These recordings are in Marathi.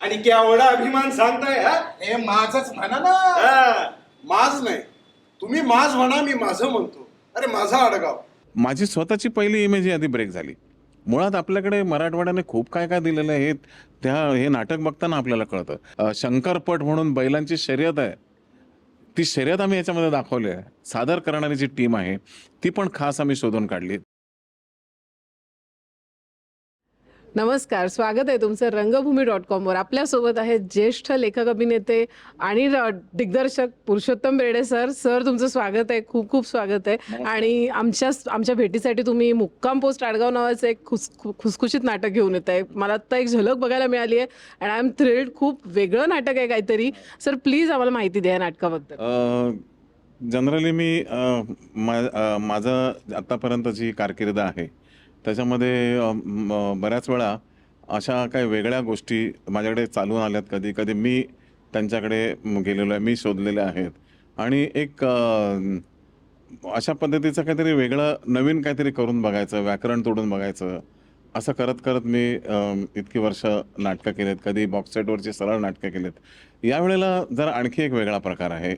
आणि केवढा अभिमान सांगताय हा? हे माझच म्हणा ना. हा, माझ नाही. तुम्ही माझ म्हणा मी माझं म्हणतो. अरे माझा अडगाव माझी स्वतःची पहिली इमेज ही आधी ब्रेक झाली. मुळात आपल्याकडे मराठवाड्याने खूप काय काय दिलेलं आहे हे त्या हे नाटक बघताना आपल्याला कळतं. अं, शंकरपट म्हणून बैलांची शर्यत आहे. ती शर्यत आम्ही याच्यामध्ये दाखवली आहे. सादर करणारी जी टीम आहे ती पण खास आम्ही शोधून काढली. नमस्कार स्वागत आहे तुमचं रंगभूमी डॉट कॉमवर आपल्यासोबत आहेत ज्येष्ठ लेखक अभिनेते आणि दिग्दर्शक पुरुषोत्तम बेर्डे सर. सर तुमचं स्वागत आहे. खूप खूप स्वागत आहे. आणि आमच्या आमच्या भेटीसाठी तुम्ही मुक्काम पोस्ट आडगाव नावाचं एक खुस खुसखुशीत नाटक घेऊन येत आहे. मला आत्ता एक झलक बघायला मिळाली आहे अँड आय एम थ्रिल्ड खूप वेगळं नाटक आहे काहीतरी. सर प्लीज आम्हाला माहिती द्या या नाटकाबद्दल. जनरली मी माझं आत्तापर्यंत जी कारकीर्द आहे. त्याच्यामध्ये म- बऱ्याच वेळा अशा काही वेगळ्या गोष्टी माझ्याकडे चालून आल्यात कधी कधी मी त्यांच्याकडे गेलेलो आहे मी शोधलेले आहेत. आणि एक अशा पद्धतीचं काहीतरी वेगळं नवीन काहीतरी करून बघायचं व्याकरण तोडून बघायचं असं करत करत मी इतकी वर्ष नाटकं केलेत. कधी बॉक्सेटवरची सरळ नाटकं केलेत. यावेळेला जरा आणखी एक वेगळा प्रकार आहे.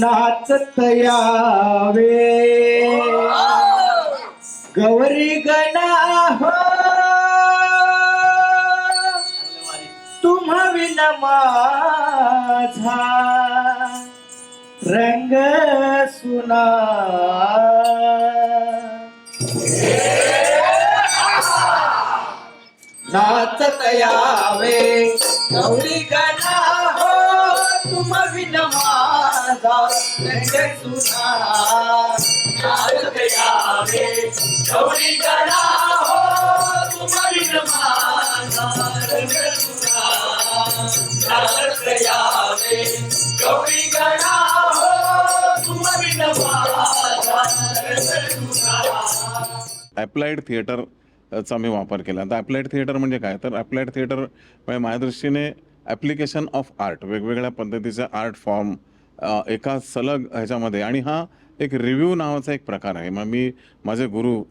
नाचत यावे। माझा रंग सुना. नाचत यावे गौरी गणा हो तुम विन माझा रंग सुना. नाचत यावे गौरी गणा गौरी गणा हो ॲप्लाइड थिएटर चा मी वापर केला. आता ॲप्लाइड थिएटर म्हणजे काय? तर ॲप्लाइड थिएटर म्हणजे माझ्या दृष्टीने ॲप्लिकेशन ऑफ आर्ट वेगवेगळ्या पद्धतीचे आर्ट फॉर्म एका सलग ह्याच्यामध्ये. आणि हा एक रिव्ह्यू नावाचा एक प्रकार आहे. मग मी माझे गुरु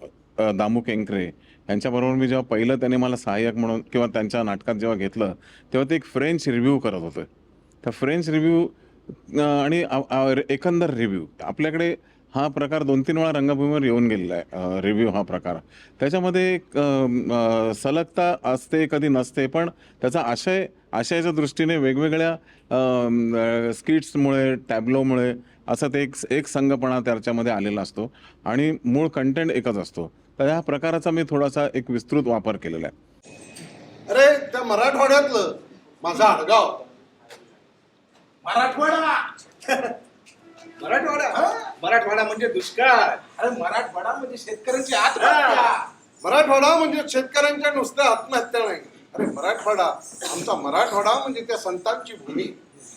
दामू केंकरे यांच्याबरोबर मी जेव्हा पहिलं त्यांनी मला सहाय्यक म्हणून किंवा त्यांच्या नाटकात जेव्हा घेतलं तेव्हा ते एक फ्रेंच रिव्ह्यू करत होते. तर फ्रेंच रिव्ह्यू आणि आ- आ- एकंदर रिव्ह्यू आपल्याकडे हा प्रकार दोन तीन वेळा रंगभूमीवर येऊन गेलेला आहे. रिव्ह्यू हा प्रकार. त्याच्यामध्ये एक सलगता असते कधी नसते पण त्याचा आशय आशयाच्या दृष्टीने वेगवेगळ्या स्किट्समुळे टॅबलोमुळे असं ते एक एक संघपणा त्याच्यामध्ये आलेला असतो. आणि मूळ कंटेंट एकच असतो. तर ह्या प्रकाराचा मी थोडासा एक विस्तृत वापर केलेला आहे. अरे त्या मराठवाड्यातलं माझा अडगाव मराठवाडा. मराठवाडा? हा? मराठवाडा म्हणजे दुष्काळ. अरे मराठवाडा म्हणजे शेतकऱ्यांची आत्महत्या. मराठवाडा म्हणजे शेतकऱ्यांच्या नुसत्या आत्महत्या नाही. अरे मराठवाडा आमचा मराठवाडा म्हणजे त्या संतांची भूमी.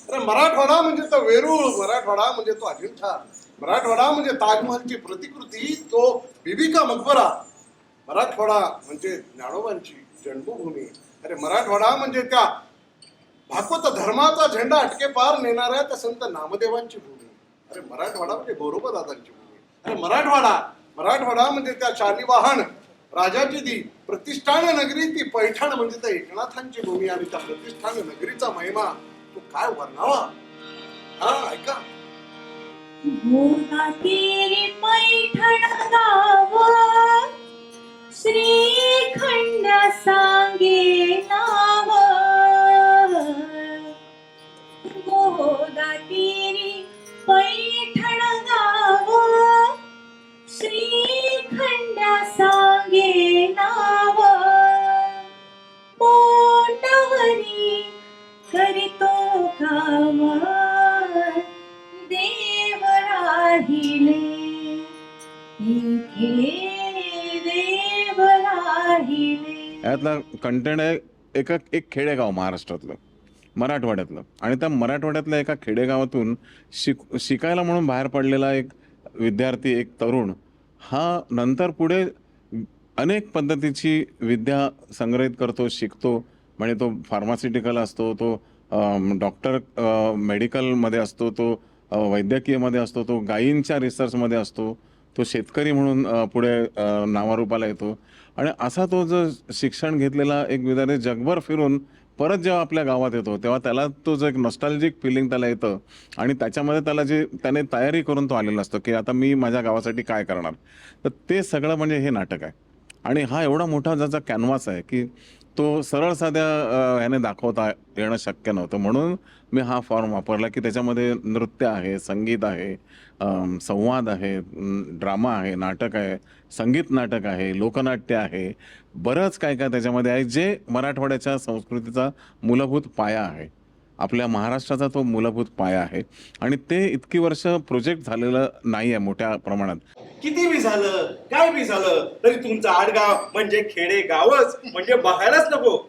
अरे मराठवाडा म्हणजे तो वेरूळ मराठवाडा म्हणजे तो अजिंठा. मराठवाडा म्हणजे ताजमहलची प्रतिकृती तो बिबिका मकबरा. मराठवाडा म्हणजे ज्ञानोबांची जन्मभूमी. अरे मराठवाडा म्हणजे त्या भागवत धर्माचा झेंडा अटके पार नेणाऱ्या त्या संत नामदेवांची भूमी. अरे मराठवाडा म्हणजे गौरवदादांची भूमी. अरे मराठवाडा मराठवाडा म्हणजे त्या शालिवाहन राजाची ती प्रतिष्ठान नगरी ती पैठण म्हणजे त्या एकनाथांची भूमी आणि त्या प्रतिष्ठान नगरीचा महिमा. तो काय वर्णावा? हा ऐका. श्रीखंड सांगे यातला कंटेंट आहे एका एक खेडेगाव महाराष्ट्रातलं मराठवाड्यातलं. आणि त्या मराठवाड्यातल्या एका खेडेगावातून शिक शिकायला म्हणून बाहेर पडलेला एक विद्यार्थी एक तरुण हा नंतर पुढे अनेक पद्धतीची विद्या संग्रहित करतो शिकतो. म्हणजे तो फार्मास्युटिकल असतो तो डॉक्टर मेडिकलमध्ये असतो तो वैद्यकीयमध्ये असतो तो गायींच्या रिसर्चमध्ये असतो तो शेतकरी म्हणून पुढे नावारूपाला येतो. आणि असा तो जो शिक्षण घेतलेला एक विद्यार्थी जगभर फिरून परत जेव्हा आपल्या गावात येतो तेव्हा त्याला तो जो एक नॉस्टॅल्जिक फिलिंग त्याला येतं. आणि त्याच्यामध्ये त्याला जे त्याने तयारी करून तो आलेला असतो की आता मी माझ्या गावासाठी काय करणार? तर ते सगळं म्हणजे हे नाटक आहे. आणि हा एवढा मोठा ज्याचा कॅनव्हास आहे की तो सरळ साध्या ह्याने दाखवता येणं शक्य नव्हतं. म्हणून मी हा फॉर्म वापरला की त्याच्यामध्ये नृत्य आहे संगीत आहे संवाद आहे ड्रामा आहे नाटक आहे संगीत नाटक आहे लोकनाट्य आहे. बरंच काय काय त्याच्यामध्ये आहे जे मराठवाड्याच्या संस्कृतीचा मूलभूत पाया आहे. आपल्या महाराष्ट्राचा तो मूलभूत पाया आहे. आणि ते इतकी वर्ष प्रोजेक्ट झालेलं नाही आहे मोठ्या प्रमाणात. किती बी झालं काय बी झालं तरी तुमचं आडगाव म्हणजे खेडे गावच म्हणजे बघायलाच नको.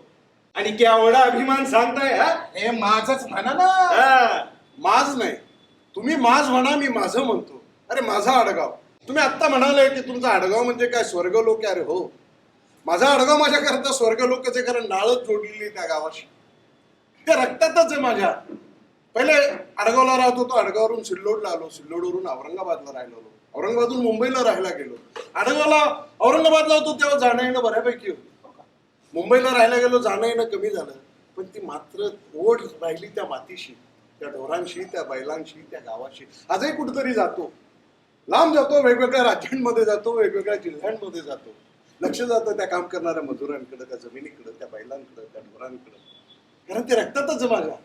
आणि केवढा अभिमान सांगताय हा? हे माझच म्हणा ना. हा. माझ नाही. तुम्ही माझ म्हणा मी माझं म्हणतो. अरे माझा आडगाव. तुम्ही आत्ता म्हणाले की तुमचा आडगाव म्हणजे काय? स्वर्गलोक आहे? अरे हो. माझा आडगाव माझ्याकरता स्वर्गलोकच आहे कारण नाळच जोडलेली आहे त्या गावाशी. त्या रक्तातच आहे माझ्या. पहिले आडगावला राहत होतो आडगाववरून सिल्लोडला आलो. सिल्लोडवरून औरंगाबादला राहिलो औरंगाबादून मुंबईला राहायला गेलो आडगावला औरंगाबादला होतो तेव्हा जाणं येणं बऱ्यापैकी होतं. मुंबईला राहायला गेलो जाणं येणं कमी झालं. पण ती मात्र ओढ राहिली त्या मातीशी त्या ढोरांशी त्या बैलांशी त्या गावाशी. आजही कुठेतरी जातो. लांब जातो वेगवेगळ्या राज्यांमध्ये जातो वेगवेगळ्या जिल्ह्यांमध्ये जातो. लक्ष जातं त्या काम करणाऱ्या मजुरांकडे त्या जमिनीकडे त्या बैलांकडे त्या ढोरांकडे. कारण ते रक्तातच माझ्या.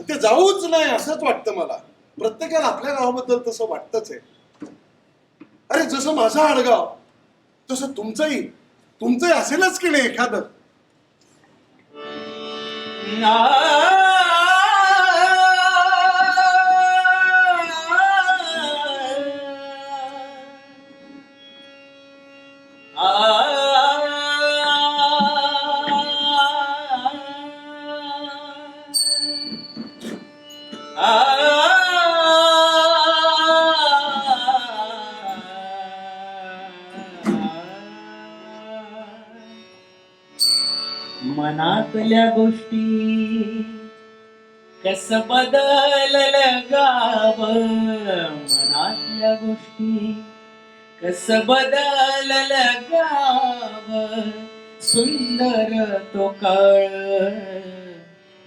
ते जाऊच नाही असंच वाटतं मला. प्रत्येकाला आपल्या गावाबद्दल तसं वाटतच आहे. अरे जसं माझं आडगाव तसं तुमचंही. तुमचंही असेलच की नाही एखादं? आपल्या गोष्टी. कस बदललं गाव मनातल्या गोष्टी. कस बदललं गाव सुंदर तो काळ.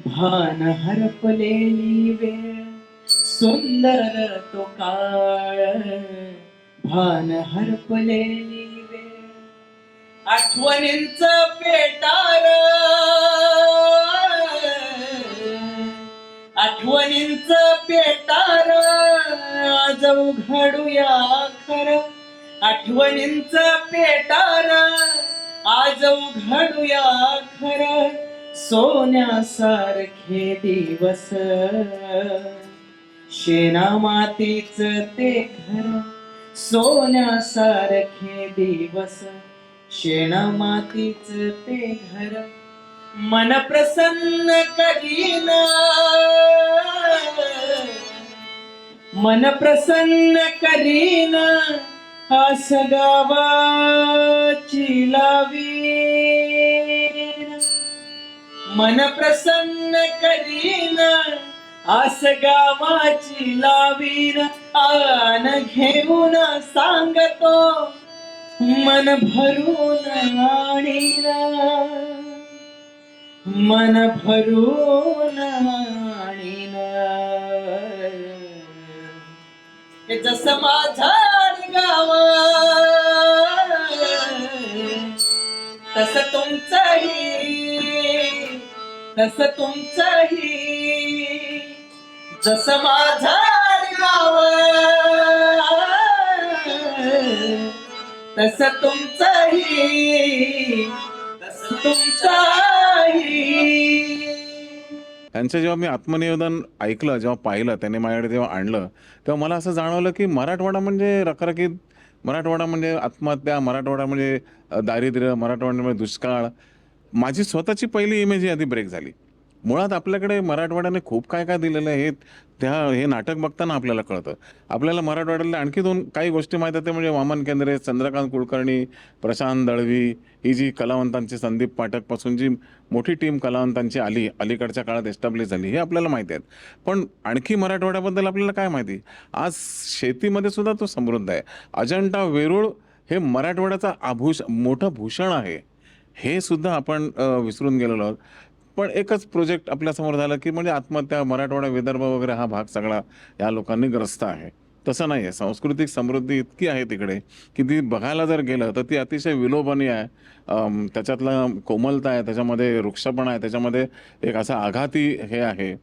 भान हरपलेली वेळ सुंदर तो काळ. भान हरपलेली आठवणींच पेटार आठवणींच पेटार आज उघडूया खर आठवणींच पेटार आज उघडूया खर सोन्यासारखे दिवस. शेना मातीच ते घर. सोन्यासारखे दिवस. शेण मातीच ते घर मन प्रसन्न करीन. मन प्रसन्न करीन. अस गावाची लावीन. मन प्रसन्न करीन. आस गावाची लावीन. आन घेऊन सांगतो. मन भरून आणीला. मन भरून आणीला. हे जसं माझा गाव तस तुमचंही तस तुमचंही. जस माझा गाव तस तुमचंही तस तुमचंही. त्यांचं जेव्हा मी आत्मनिवेदन ऐकलं जेव्हा पाहिलं त्याने माझ्याकडे जेव्हा आणलं तेव्हा मला असं जाणवलं की मराठवाडा म्हणजे रखरखीत मराठवाडा म्हणजे आत्महत्या मराठवाडा म्हणजे दारिद्र्य मराठवाडा म्हणजे दुष्काळ. माझी स्वतःची पहिली इमेज ही आधी ब्रेक झाली. मुळात आपल्याकडे मराठवाड्याने खूप काय काय दिलेलं आहे हे त्या हे नाटक बघताना आपल्याला कळतं. आपल्याला मराठवाड्यातल्या आणखी दोन काही गोष्टी माहीत आहेत ते म्हणजे वामन केंद्रे चंद्रकांत कुलकर्णी प्रशांत दळवी ही जी कलावंतांची संदीप पाठकपासून जी मोठी टीम कलावंतांची आली अलीकडच्या काळात एस्टॅब्लिश झाली हे आपल्याला माहिती आहेत. पण आणखी मराठवाड्याबद्दल आपल्याला काय माहिती? आज शेतीमध्ये सुद्धा तो समृद्ध आहे. अजंठा वेरूळ हे मराठवाड्याचा आभूष मोठं भूषण आहे. हे सुद्धा आपण विसरून गेलेलो आहोत. पण एकच प्रोजेक्ट आपल्यासमोर झालं की म्हणजे आत्महत्या मराठवाडा विदर्भ वगैरे हा भाग सगळा या लोकांनी ग्रस्त आहे. तसं नाही आहे. सांस्कृतिक समृद्धी इतकी आहे तिकडे की ती बघायला जर गेलं तर ती अतिशय विलोभनीय आहे. त्याच्यातला कोमलता आहे त्याच्यामध्ये वृक्षपणा आहे त्याच्यामध्ये एक असा आघाती हे आहे.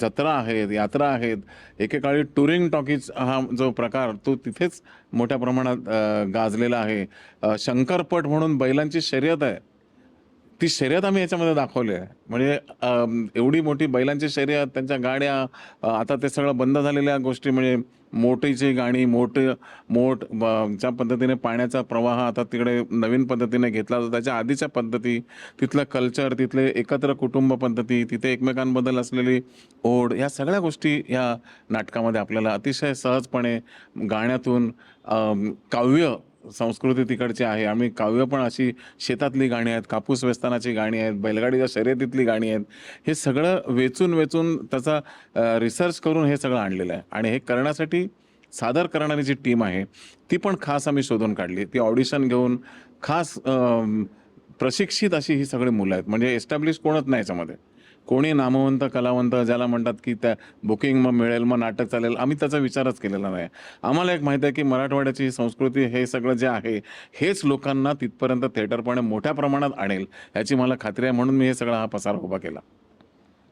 जत्रा आहेत यात्रा आहेत एकेकाळी टुरिंग टॉकीज हा जो प्रकार तो तिथेच मोठ्या प्रमाणात गाजलेला आहे. शंकरपट म्हणून बैलांची शर्यत आहे. ती शर्यत आम्ही याच्यामध्ये दाखवली आहे. म्हणजे एवढी मोठी बैलांची शर्यत त्यांच्या गाड्या आता ते सगळं बंद झालेल्या गोष्टी म्हणजे मोठीची गाणी मोठे मोठ ब- ज्या पद्धतीने पाण्याचा प्रवाह आता तिकडे नवीन पद्धतीने घेतला जातो त्याच्या आधीच्या पद्धती तिथलं कल्चर तिथले एकत्र कुटुंब पद्धती तिथे एकमेकांबद्दल असलेली ओढ या सगळ्या गोष्टी या नाटकामध्ये आपल्याला अतिशय सहजपणे गाण्यातून काव्य संस्कृती तिकडची आहे. आम्ही काव्य पण अशी शेतातली गाणी आहेत कापूस वेस्तानाची गाणी आहेत बैलगाडीच्या शर्यतीतली गाणी आहेत. हे सगळं वेचून वेचून त्याचा रिसर्च करून हे सगळं आणलेलं आहे. आणि हे करण्यासाठी सादर करणारी जी टीम आहे ती पण खास आम्ही शोधून काढली. ती ऑडिशन घेऊन खास प्रशिक्षित अशी ही सगळी मुलं आहेत. म्हणजे एस्टॅब्लिश कोणच नाही याच्यामध्ये. कोणी नामवंत कलावंत ज्याला म्हणतात की त्या बुकिंग मग मिळेल मग नाटक चालेल आम्ही त्याचा विचारच केलेला नाही. आम्हाला एक माहिती आहे की मराठवाड्याची संस्कृती हे सगळं जे आहे हेच लोकांना तिथपर्यंत थिएटरपणे मोठ्या प्रमाणात आणेल याची मला खात्री आहे म्हणून मी हे सगळा हा पसार उभा केला.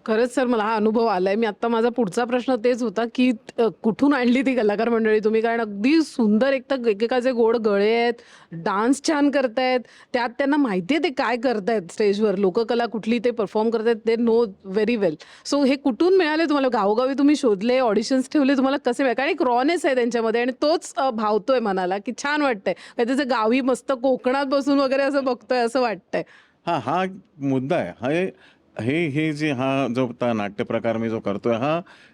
खरंच सर मला हा अनुभव आलाय. मी आता माझा पुढचा प्रश्न तेच होता की अ, कुठून आणली ती कलाकार मंडळी तुम्ही? कारण अगदी सुंदर एक तर एकेकाचे गोड गळे आहेत डान्स छान करतायत त्यात त्यांना माहिती आहे ते काय करतायत स्टेजवर? लोककला कुठली ते परफॉर्म करतायत ते नो व्हेरी वेल. सो हे कुठून मिळाले तुम्हाला? गावोगावी तुम्ही शोधले ऑडिशन्स ठेवले तुम्हाला कसे मिळाले? कारण एक रॉनेस आहे त्यांच्यामध्ये आणि तोच अ, भावतोय मनाला की छान वाटतंय. काय त्याचं गावी मस्त कोकणात बसून वगैरे असं बघतोय असं वाटतंय. हा हा मुद्दा आहे. हा हे हे हे जे हा जो आता नाट्य प्रकार मी जो करतोय हा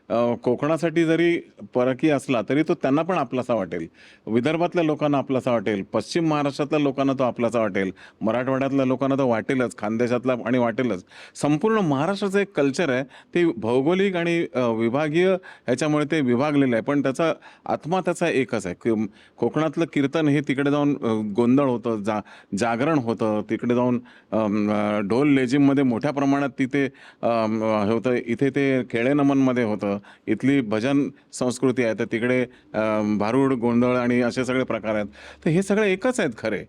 कोकणासाठी जरी परकी असला तरी तो त्यांना पण आपलासा वाटेल. विदर्भातल्या लोकांना आपलासा वाटेल पश्चिम महाराष्ट्रातल्या लोकांना तो आपलासा वाटेल मराठवाड्यातल्या लोकांना तो वाटेलच खानदेशातला आणि वाटेलच. संपूर्ण महाराष्ट्राचं एक कल्चर आहे ते भौगोलिक आणि विभागीय ह्याच्यामुळे ते विभागलेलं आहे. पण त्याचा आत्मा त्याचा एकच आहे. की कोकणातलं कीर्तन हे तिकडे जाऊन गोंधळ होतं जा जागरण होतं. तिकडे जाऊन ढोल लेझिममध्ये मोठ्या प्रमाणात तिथे होतं. इथे ते खेळेनमनमध्ये होतं. इथली भजन संस्कृती आहे तर तिकडे भारूड गोंधळ आणि असे सगळे प्रकार आहेत. तर हे सगळे एकच आहेत खरे.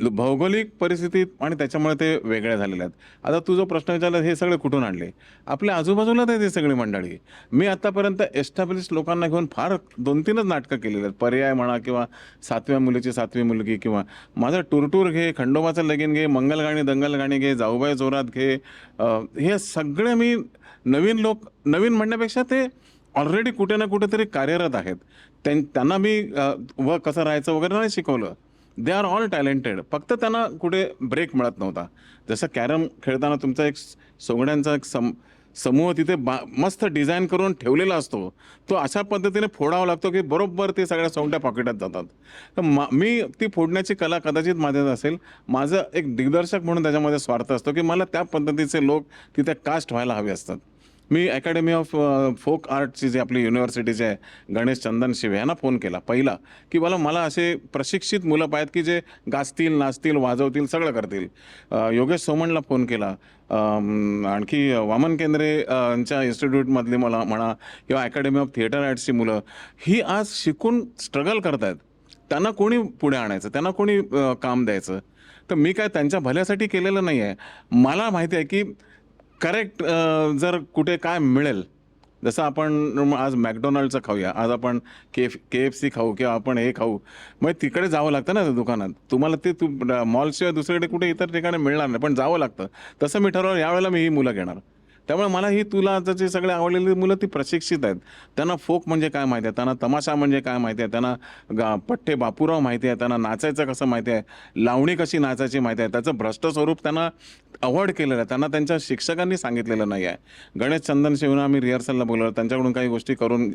भौगोलिक परिस्थितीत आणि त्याच्यामुळे ते वेगळ्या झालेले आहेत. आता तू जो प्रश्न विचारला हे सगळे कुठून आणले? आपल्या आजूबाजूलाच आहेत ती सगळी मंडळी. मी आतापर्यंत एस्टॅब्लिश लोकांना घेऊन फार दोन तीनच नाटकं केलेली आहेत. पर्याय म्हणा किंवा सातव्या मुलीची सातवी मुलगी किंवा माझं टूरटूर घे खंडोबाचं लगीन घे मंगलगाणी दंगल गाणी घे जाऊबाई जोरात घे. हे सगळे मी नवीन लोक नवीन म्हणण्यापेक्षा ते ऑलरेडी कुठे ना कुठेतरी कार्यरत आहेत. त्यां त्यांना मी व कसं राहायचं वगैरे नाही शिकवलं. दे आर ऑल टॅलेंटेड फक्त त्यांना कुठे ब्रेक मिळत नव्हता. जसं कॅरम खेळताना तुमचा एक स- सोंगड्यांचा एक सम समूह तिथे बा मस्त डिझाईन करून ठेवलेला असतो. तो अशा पद्धतीने फोडावा लागतो की बरोबर ते सगळ्या सोंगट्या पॉकेटात जातात. तर मा मी ती फोडण्याची कला कदाचित माझ्यात असेल. माझं एक दिग्दर्शक म्हणून त्याच्यामध्ये स्वार्थ असतो की मला त्या पद्धतीचे लोक तिथे कास्ट व्हायला हवे असतात. मी अकॅडमी ऑफ फोक आर्टची जी आपली युनिव्हर्सिटीची आहे गणेश चंदन शिवे यांना फोन केला पहिला की मला मला असे प्रशिक्षित मुलं पाहिजेत की जे गाजतील नाचतील वाजवतील सगळं करतील. योगेश सोमणला फोन केला. आणखी वामन केंद्रे यांच्या इन्स्टिट्यूटमधली मला म्हणा किंवा अकॅडमी ऑफ थिएटर आर्ट्सची मुलं ही आज शिकून स्ट्रगल करतायत. त्यांना कोणी पुढे आणायचं? त्यांना कोणी काम द्यायचं? तर मी काय त्यांच्या भल्यासाठी केलेलं नाही आहे मला माहिती आहे की करेक्ट जर कुठे काय मिळेल जसं आपण आज मॅकडोनाल्डचं खाऊया आज आपण के के एफ सी खाऊ किंवा आपण हे खाऊ मग तिकडे जावं लागतं ना दुकानात. तुम्हाला ते तू मॉलशिवाय दुसरीकडे कुठे इतर ठिकाणी मिळणार नाही पण जावं लागतं. तसं मी ठरवलं यावेळेला मी ही मुलं घेणार. त्यामुळे मला ही तुला जे सगळे आवडलेली मुलं ती प्रशिक्षित आहेत. त्यांना फोक म्हणजे काय माहिती आहे? त्यांना तमाशा म्हणजे काय माहिती आहे? त्यांना गा पठ्ठे बापूराव माहिती आहे? त्यांना नाचायचं कसं माहिती आहे? लावणी कशी नाचायची माहिती आहे? त्याचं भ्रष्ट स्वरूप त्यांना अवॉइड केलेलं आहे. त्यांना त्यांच्या शिक्षकांनी सांगितलेलं नाही आहे. गणेश चंदन शिवना आम्ही रिहर्सलला बोलवलं. त्यांच्याकडून काही गोष्टी करून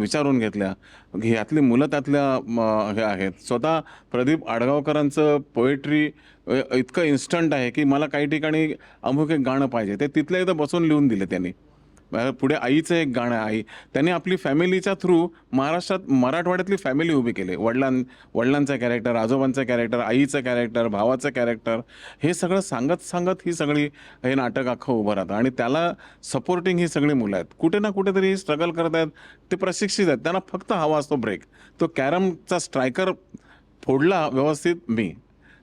विचारून घेतल्या. ह्यातली मुलं त्यातल्या हे आहेत. स्वतः प्रदीप आडगावकरांचं पोएट्री इतकं इन्स्टंट आहे की मला काही ठिकाणी अमुक एक गाणं पाहिजे. ते तिथल्या इथं बसून लिहून दिले त्यांनी. पुढे आईचं एक गाणं आहे. आई त्यांनी आपली फॅमिलीच्या थ्रू महाराष्ट्रात मराठवाड्यातली फॅमिली उभी केली. वडिलां वडिलांचं कॅरेक्टर आजोबांचं कॅरेक्टर आईचं कॅरेक्टर भावाचं कॅरेक्टर हे सगळं सांगत सांगत ही सगळी हे नाटक अख्खं उभं राहतं. आणि त्याला सपोर्टिंग ही सगळी मुलं आहेत. कुठे ना कुठेतरी स्ट्रगल करत आहेत. ते प्रशिक्षित आहेत. त्यांना फक्त हवा असतो ब्रेक तो कॅरमचा स्ट्रायकर फोडला व्यवस्थित मी.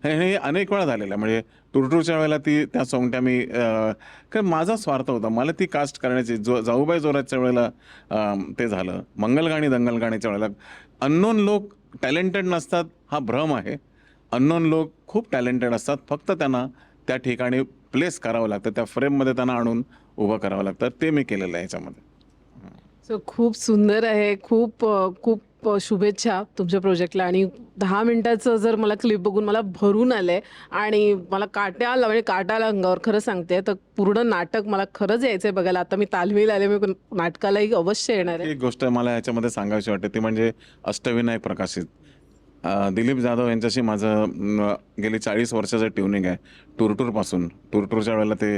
हे अनेक वेळा झालेलं आहे. म्हणजे टुरटूरच्या वेळेला ती त्या सोंगट्या मी कारण माझा स्वार्थ होता. मला ती कास्ट करण्याची जो जाऊबाई जोराच्या वेळेला ते झालं. मंगलगाणी दंगलगाणीच्या वेळेला. अननोन लोक टॅलेंटेड नसतात हा भ्रम आहे. अननोन लोक खूप टॅलेंटेड असतात. फक्त त्यांना त्या ठिकाणी प्लेस करावं लागतं. त्या फ्रेममध्ये त्यांना आणून उभं करावं लागतं. ते मी केलेलं आहे याच्यामध्ये. सो खूप सुंदर आहे. खूप खूप खूप शुभेच्छा तुमच्या प्रोजेक्टला आणि दहा मिनिटाचं जर मला क्लिप बघून मला भरून आलं आहे आणि मला काट्या आला म्हणजे काटाला अंगावर खरं सांगते तर पूर्ण नाटक मला खरंच यायचंय बघायला. आता मी तालमीला आले मी नाटकालाही अवश्य येणार आहे. एक गोष्ट मला याच्यामध्ये सांगायची वाटते ती म्हणजे अष्टविनायक प्रकाशित. दिलीप जाधव यांच्याशी माझं गेली चाळीस वर्षाचं ट्युनिंग आहे. टूरटूरपासून टूरटूरच्या वेळेला ते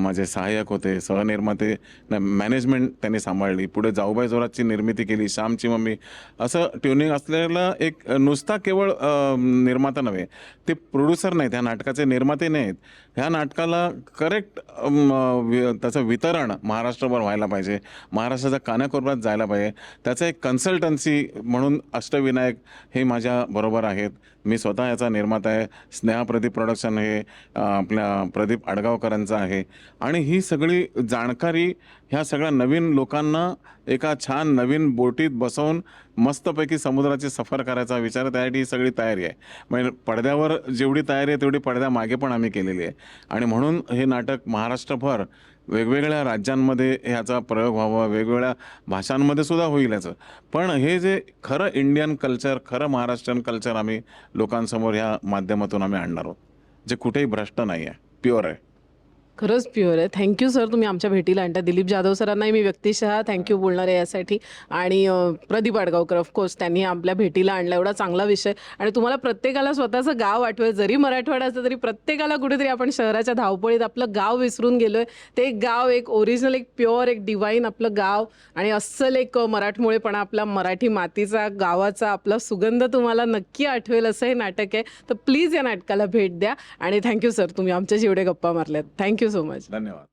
माझे सहाय्यक होते सहनिर्माते मॅनेजमेंट त्यांनी सांभाळली. पुढे जाऊबाई जोराची निर्मिती केली श्यामची मम्मी. असं ट्युनिंग असलेला एक नुसता केवळ निर्माता नव्हे ते प्रोड्युसर नाहीत. ह्या नाटकाचे निर्माते नाहीत. ह्या नाटकाला करेक्ट त्याचं वितरण महाराष्ट्रभर व्हायला पाहिजे. महाराष्ट्राच्या कानाकोपऱ्यात जायला पाहिजे. त्याचं एक कन्सल्टन्सी म्हणून अष्टविनायक हे माझ्या बरोबर आहेत. मी स्वतः याचा निर्माता आहे. स्नेहा प्रदीप प्रोडक्शन हे आपल्या प्रदीप आडगावकरांचं आहे. आणि ही सगळी जाणकारी ह्या सगळ्या नवीन लोकांना एका छान नवीन बोटीत बसवून मस्तपैकी समुद्राची सफर करायचा विचार आहे. त्यासाठी ही सगळी तयारी आहे. म्हणजे पडद्यावर जेवढी तयारी आहे तेवढी पडद्यामागे पण आम्ही केलेली आहे. आणि म्हणून हे नाटक महाराष्ट्रभर वेगवेगळ्या राज्यांमध्ये ह्याचा प्रयोग व्हावा वेगवेगळ्या भाषांमध्ये सुद्धा होईल याचं. पण हे जे खरं इंडियन कल्चर खरं महाराष्ट्रीयन कल्चर आम्ही लोकांसमोर ह्या माध्यमातून आम्ही आणणार आहोत. जे कुठेही भ्रष्ट नाही आहे प्युअर आहे. खरंच प्युअर आहे. थँक्यू सर तुम्ही आमच्या भेटीला आणता दिलीप जाधव सरांनाही मी व्यक्तिशः थँक्यू बोलणार आहे यासाठी. आणि प्रदीप आडगावकर ऑफकोर्स त्यांनी आपल्या भेटीला आणला. एवढा चांगला विषय. आणि तुम्हाला प्रत्येकाला स्वतःचं गाव आठवेल. जरी मराठवाडा असलं तरी प्रत्येकाला कुठेतरी आपण शहराच्या धावपळीत आपलं गाव विसरून गेलोय. ते एक गाव एक ओरिजिनल एक प्युअर एक डिवाईन आपलं गाव. आणि अस्सल एक मराठमोळेपणा आपला मराठी मातीचा गावाचा आपला सुगंध तुम्हाला नक्की आठवेल असं हे नाटक आहे. तर प्लीज या नाटकाला भेट द्या. आणि थँक्यू सर तुम्ही आमच्या जेवढे गप्पा मारल्यात. Thank you pesou mais. Daniel.